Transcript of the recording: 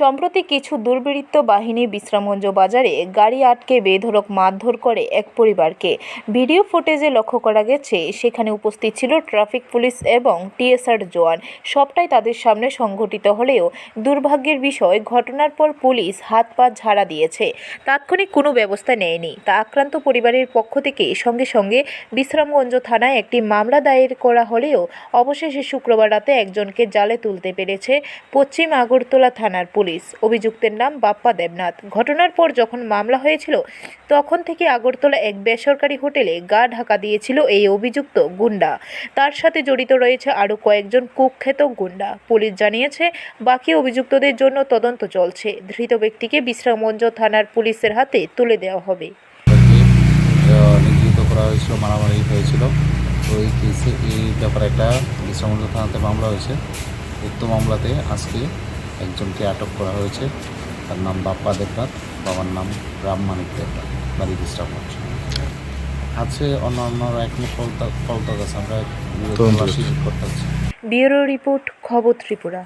সম্প্রতি কিছু দুর্বৃত্ত বাহিনী বিশ্রামগঞ্জ বাজারে গাড়ি আটকে বেধড়ক মারধর করে এক পরিবারকে। ভিডিও ফুটেজে লক্ষ্য করা গেছে, সেখানে উপস্থিত ছিল ট্রাফিক পুলিশ এবং টিএসআর জওয়ান। সবটাই তাদের সামনে সংঘটিত হলেও দুর্ভাগ্যের বিষয়, ঘটনার পর পুলিশ হাত পা ঝাড়া দিয়েছে। তাৎক্ষণিক কোনো ব্যবস্থা নেয়নি। তা আক্রান্ত পরিবারের পক্ষ থেকে সঙ্গে সঙ্গে বিশ্রামগঞ্জ থানায় একটি মামলা দায়ের করা হলেও অবশেষে শুক্রবার রাতে একজনকে জালে তুলতে পেরেছে পশ্চিম আগরতলা থানার পুলিশ। অভিযুক্তের নাম বাপ্পা দেবনাথ। ঘটনার পর যখন মামলা হয়েছিল, তখন থেকে আগরতলা এক বেসরকারি হোটেলে গা ঢাকা দিয়েছিল এই অভিযুক্ত গুন্ডা। তার সাথে জড়িত রয়েছে আরও কয়েকজন কুখ্যাত গুন্ডা। পুলিশ জানিয়েছে, বাকি অভিযুক্তদের জন্য তদন্ত চলছে। ধৃত ব্যক্তিকে বিশ্রামগঞ্জ থানার পুলিশের হাতে তুলে দেওয়া হবে। হয়েছিল, মারামারি হয়েছিল। কেসে এই ব্যাপারে একটা বিশ্রামগঞ্জ থানাতে মামলা হয়েছে। উক্ত মামলাতে আজকে একজনকে আটক করা হয়েছে। তার নাম বাপ্পা দেবনাথ বাবার নাম রাম মানিক দেবনাথ বাড়ি বিশ্রামগঞ্জ আছে অন্যান্য এখনও ফলতা ফলতা আছে আমরা ব্যুরো রিপোর্ট খবর ত্রিপুরা।